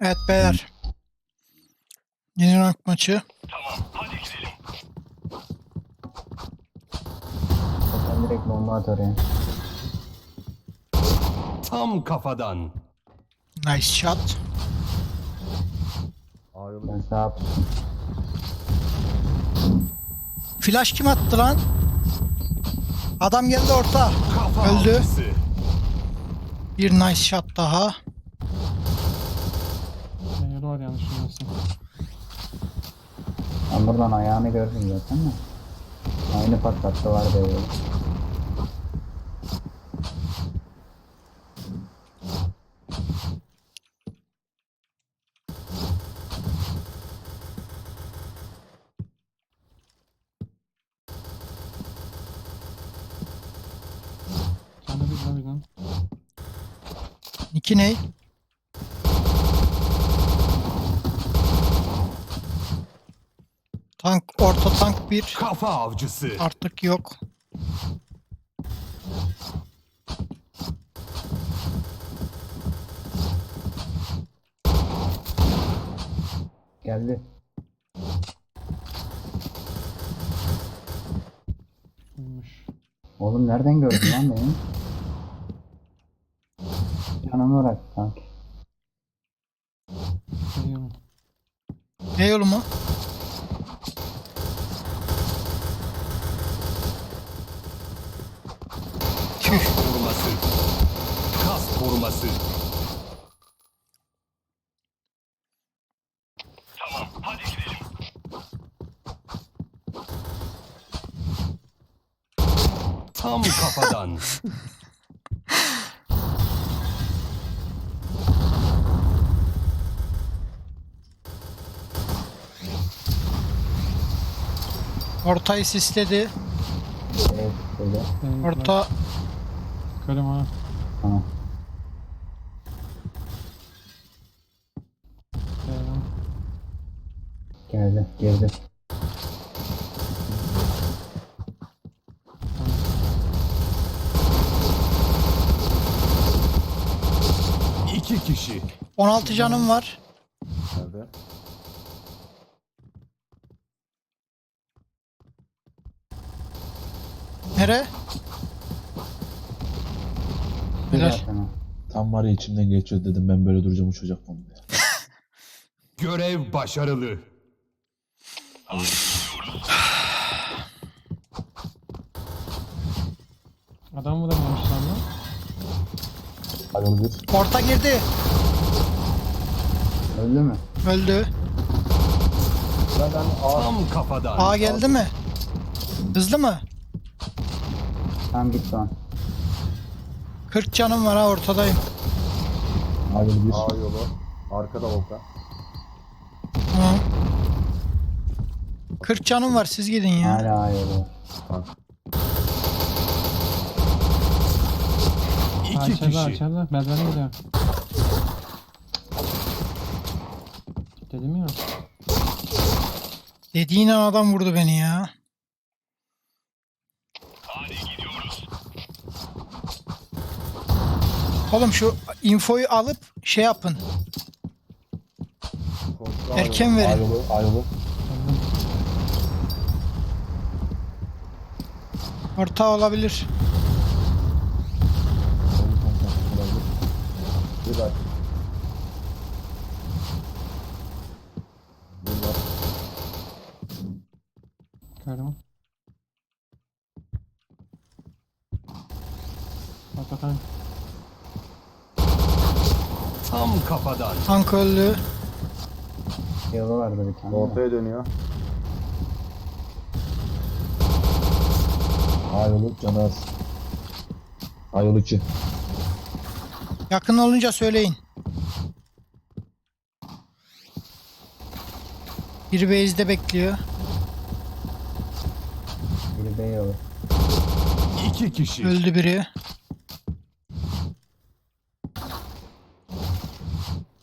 Evet beyler. Yeni rank maçı. Ben direkt bomba at oraya. Tam kafadan. Nice shot. Ben pustum. Flash kim attı lan? Adam geldi orta. Kafa Öldü. avcısı. Bir nice shot daha. Var yanlış bilmiyorsun. Ben buradan ayağını gördüm zaten de. Aynı patlattı var böyle. Bir de. İki ney? Tank bir. Kafa avcısı. Artık yok. Geldi. Oğlum nereden gördün lan beni? Canımı bırak sanki. Ne yolu mu? Tüh. Koruması. Kas koruması. Tam kafadan. Ortayı sisledi. Evet Orta Kalem ha. Tamam. Geldi. Girdi. İki kişi. 16 canım var. Nerede? Nere? Helal. Tam var ya içimden geçiyor dedim ben böyle duracağım uçacak mı diye. Görev başarılı. Adam mı da lan bir. Orta girdi. Öldü mü? Öldü. Tam kafadan. A geldi mi? Hızlı mı? Tamam git lan. 40 canım var ha ortadayım. Ayol bir. A yolu. Arkada Volkan. Tamam. 40 canım var siz gidin ya. Hala ayolu. Ha, İki kişi. içeride. Merdivene gidiyor. Dedim ya. Dediğin an adam vurdu beni ya. Oğlum şu infoyu alıp şey yapın. Kontrol Erken verin. Ayolu. Ayolu. Orta olabilir. Bir bak. Bir bak. Kalem. Bak bakalım. Tam kafadan. Tank öldü. Yolu vardı bir tane. Ortaya dönüyor. Ayolu canı az. Ayol 2. Yakın olunca söyleyin. Biri base'de bekliyor. Bale. İki kişi. Öldü biri.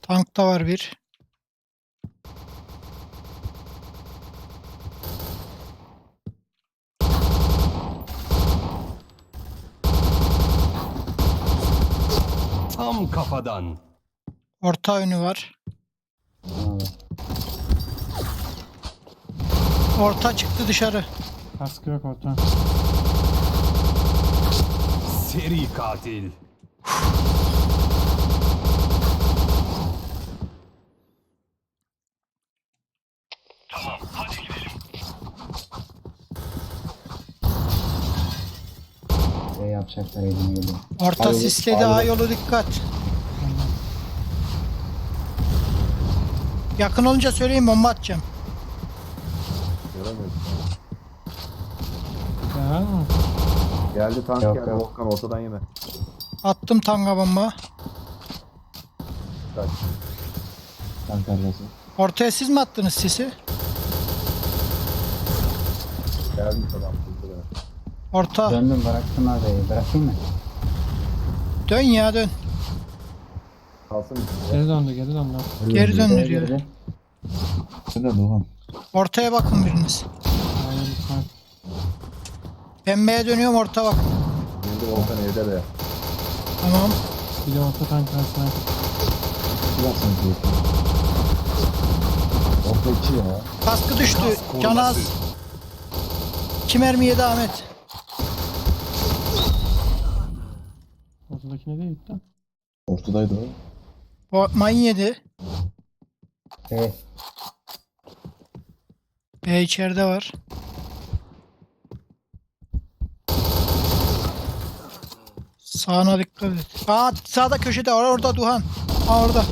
Tankta var bir. Tam kafadan. Orta önü var. Orta çıktı dışarı. Kaskı yok orta. Seri katil. Şey yapacaklar elini yedi. Orta Ay A yolu dikkat. Yakın olunca söyleyin bomba atacağım. Göremiyorum. Geldi tank Yok, geldi yok. Volkan ortadan yeme. Attım tanga bomba. Kaç. Tank arkası. Ortaya siz mi attınız sisi? Geldi adam. Orta. Döndüm bıraktım abi. Bırakayım mı? Dön ya dön. Kalsın içinde. Geri döndü geri döndü. Geri dön Şuraya diyor. girdi. Şurada Doğan. Ortaya bakın biriniz. Pembeye dönüyorum orta bak. Şimdi Volkan evde de. Tamam. Bir de orta tank arasına. Silah sanki. Orta iki ya. Kaskı düştü. Kas Can az. koruması. İki mermi yedi Ahmet. Ortadakine değil de. Ortadaydı o. O mayın yedi. Şey, B içeride var. Sağına dikkat et. Aa sağda köşede var orada Duhan. Aa orada.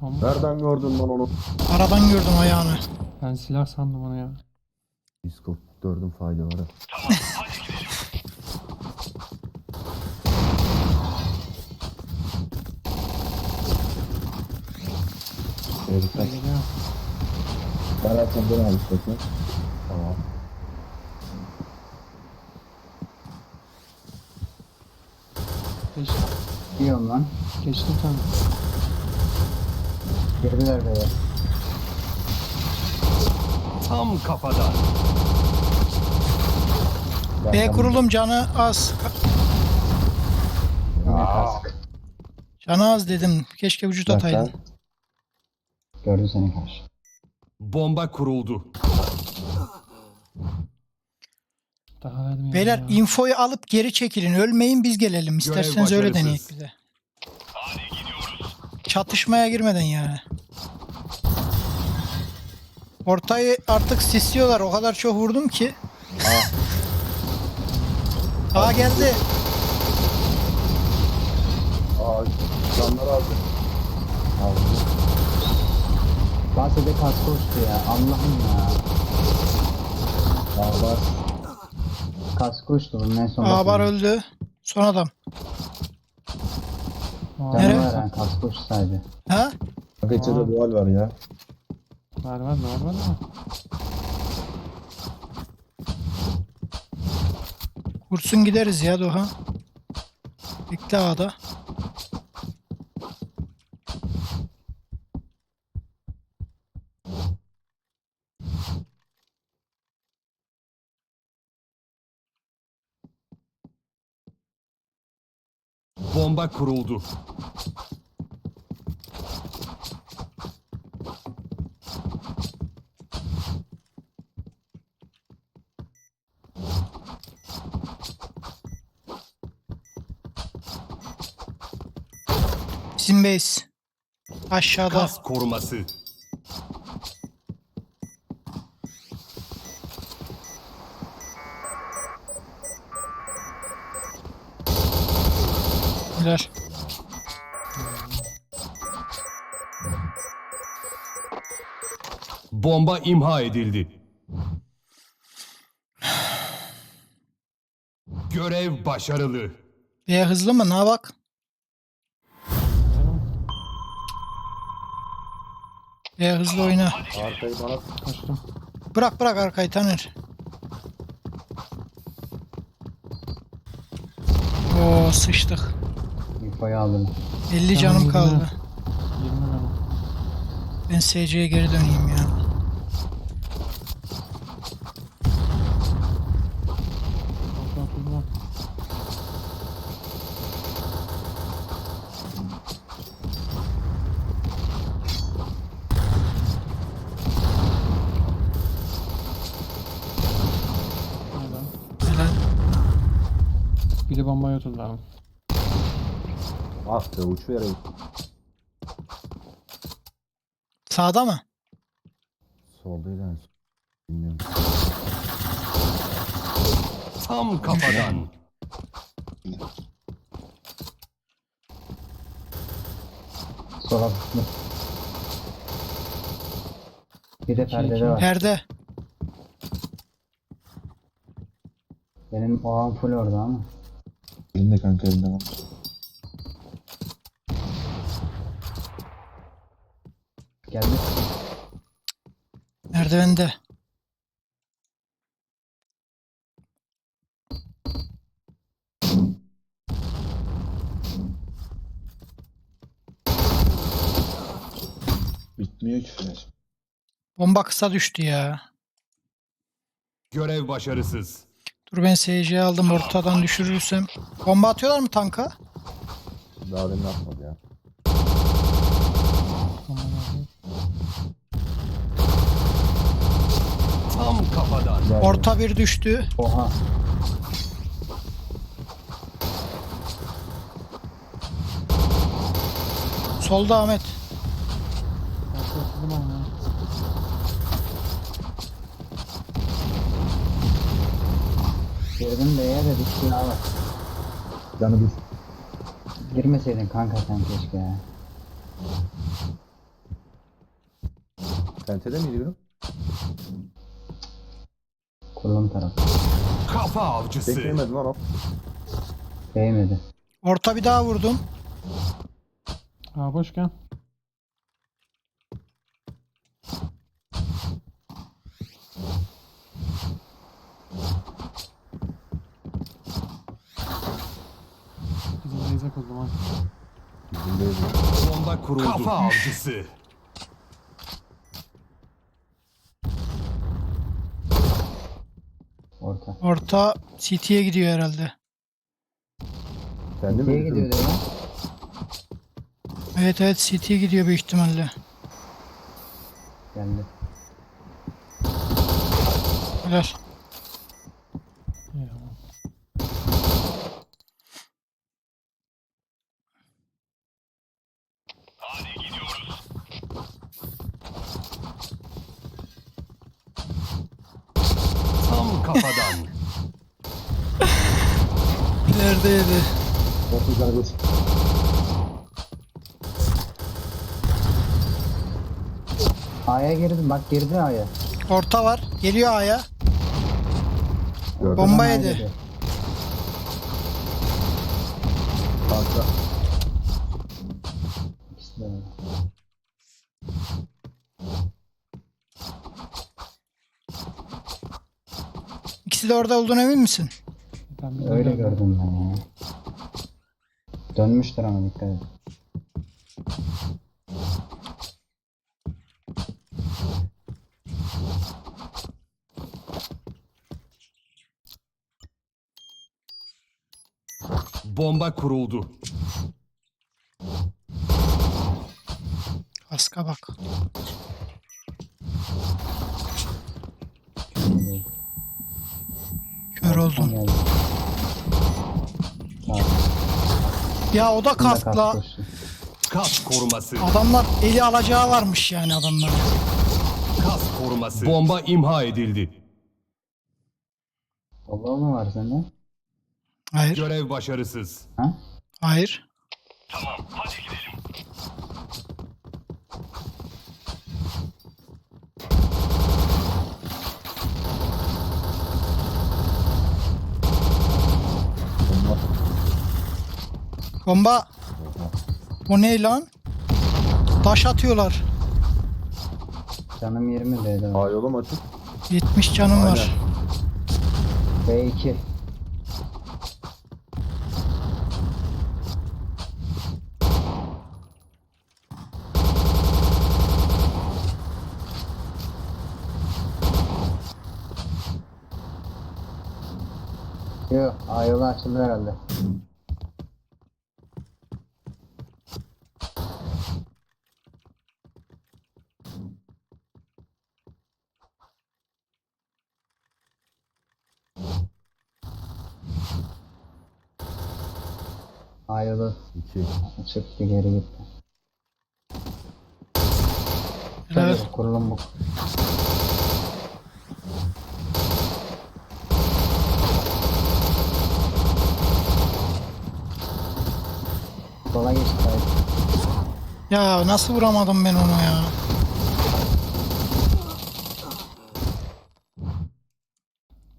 Son. Nereden gördün lan onu? Aradan gördüm ayağını. Ben silah sandım onu ya. Diskop gördüm faydaları. Şöyle dikkat. Ben dön abi. Tamam. Geç, yiyorum lan. geçtim tank. Girdiler be ya. Tam kafadan. B kurulum canı az. Canı az dedim. Keşke vücut Bak ataydın. Gördü seni karşı. Bomba kuruldu. Daha vermiyorum Beyler ya. infoyu alıp geri çekilin. Ölmeyin biz gelelim. İsterseniz öyle başarısız. deneyek bir de. Çatışmaya girmeden yani. Ortayı artık sisliyorlar. O kadar çok vurdum ki. Aa geldi. Aa canlar aldı. Bahsede kask uçtu ya. Allah'ım ya. Var. Kask uçtu bunun en son. Abar öldü. Son adam. Canı Nereye? veren kask uçtu sadece. Ha? İçeride dual var ya. Var var var var da. Kursun gideriz ya Doğa. Bekle A'da. Bomba kuruldu. Bizim base. Aşağıda. Kas koruması. Güler. Bomba imha edildi. Görev başarılı. B hızlı mı? Ne bak? B hızlı oyna. Arkayı bana Koştum. Bırak bırak arkayı tanır. Oo sıçtık kupayı aldım. 50 Canım canım kaldı. 20. Ben SC'ye geri döneyim ya. Oradan kullan. Helal. Biri bombaya oturdu. Ah be uç ver. Sağda mı? Soldaydı en son. Bilmiyorum. Tam kafadan. Sola kısmı. Bir de perdede var. Perde. Benim o an full orada ama. Elinde kanka elinde var. Geldi. Merdivende. Bitmiyor ki flash. Bomba kısa düştü ya. Görev başarısız. Dur ben SC aldım ortadan düşürürsem. Bomba atıyorlar mı tanka? Daha demin atmadı ya. Orta bir düştü. Oha. Solda Ahmet. Ya. Girdim de ya da bir şey daha var. Canı bir. Girmeseydin kanka sen keşke ya. Tentede mi gidiyorum? Kurulum tarafı. Kafa avcısı. Bekleyemedim lan o. Değmedi. Orta bir daha vurdum. Aa boş gel. Bizim base'e kurdum ha. Bizimdeydi. Bomba kuruldu. Kafa avcısı. Orta. Orta CT'ye gidiyor herhalde. Sen de mi gidiyor ya? Evet evet CT'ye gidiyor büyük ihtimalle. Geldi. Helal. İyi tamam. Tam kafadan. Neredeydi? Orta canı bir. A'ya girdim. Bak girdi A'ya. Orta var. Geliyor A'ya. Gördüm. Bomba A'ya yedi. girdi. İkisi de öyle. İkisi de orada olduğuna emin misin? Bir Öyle gördüm. gördüm ben ya. Dönmüştür ama dikkat et. Bomba kuruldu. Kaska bak. Kör oldun. Geldi. Sağ ol. Ya o da kaskla. Kas koruması. Adamlar eli alacağı varmış yani adamlar. Kas koruması. Bomba imha edildi. Baba mı var sende? Hayır. Görev başarısız. Ha? Hayır. Bomba. O ne lan? Taş atıyorlar. Canım 20 B'de var. A yolum açık. 70 canım var. B2. Yok, A yolu açıldı herhalde. Ayrılı. İki. Çıktı geri gitti. Evet. Kurulum bu. Ya nasıl vuramadım ben onu ya?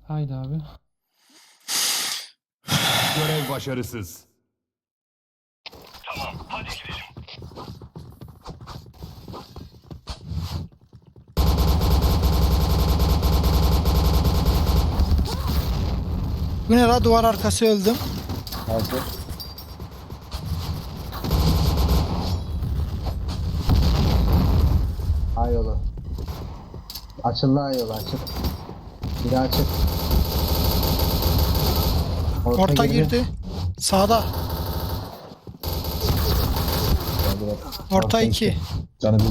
Haydi abi. Görev başarısız. Bu ne la duvar arkası öldüm. Hazır. Açıldı ay yolu açık. Bir daha açık. Orta girdi. Sağda. Orta 2. Canı bir.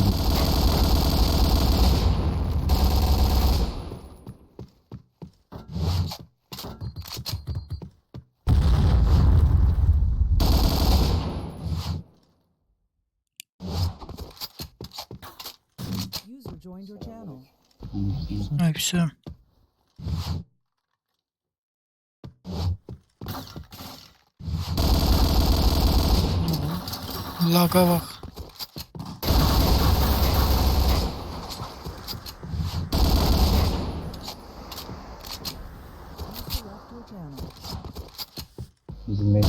Laga bak. Bizim.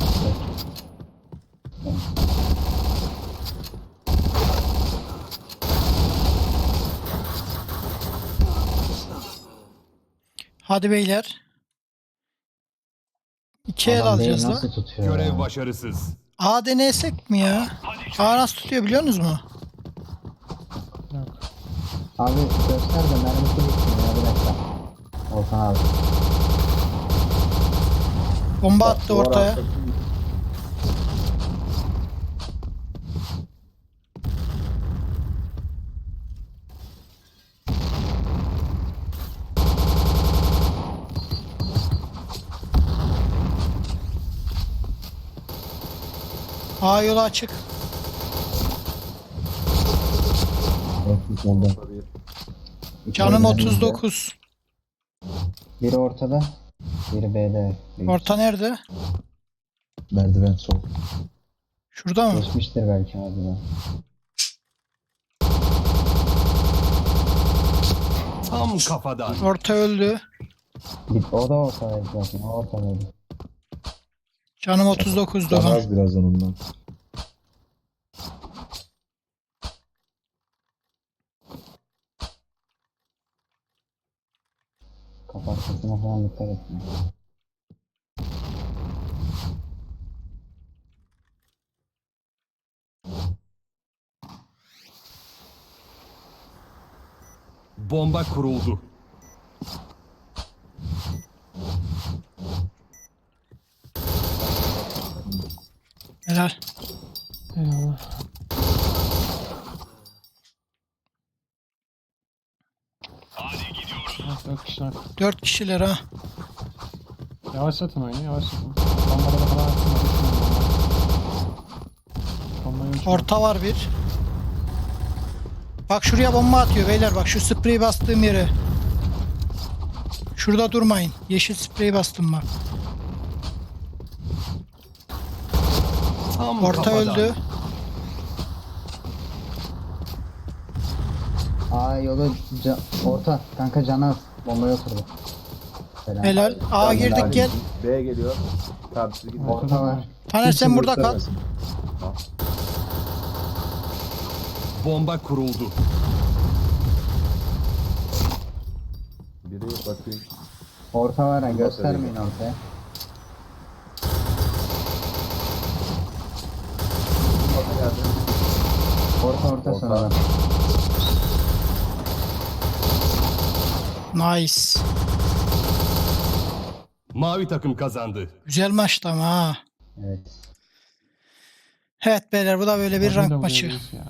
Hadi beyler. İki el Adam alacağız la. nasıl tutuyor Görev ya? başarısız. A denesek mi ya? A nasıl tutuyor biliyor musunuz mu? Yok. Abi göster de mermisi bitsin ya bir dakika. Olsan abi. Bomba attı ortaya. A yolu açık. Canım İki önümüzde. 39. Biri ortada. Biri B'de. Orta nerede? Merdiven sol. Şurada mı? Geçmiştir belki abi ya. Tam kafadan. Orta öldü. Bir, o da ortadaydı zaten. O ortadaydı. Canım 39 Canı Doğan. az birazdan ondan. Kafa arkasına falan dikkat etme. Bomba kuruldu. Helal. Eyvallah. Dört kişiler. 4 kişiler ha. Yavaşlatın oyunu, yavaşlatın. Bombaları falan uçmayın. Orta var bir. Bak şuraya bomba atıyor beyler bak şu spreyi bastığım yere. Şurada durmayın. Yeşil spreyi bastım bak. Tam Orta kafadan. öldü. Aa yolu ca- orta. Kanka canı az. Bombaya oturdu. Selam. Helal. A girdik gel. B geliyor. Tabii siz gidin. Orta var. Taner sen burada kal. Bomba kuruldu. Biri bakayım. Orta var ha. Göstermeyin ortaya. Orta geldi. Orta orta Orta. Nice. Mavi takım kazandı. Güzel maçtı ama ha. Evet. Evet beyler bu da böyle bir rank maçı. geçiyor.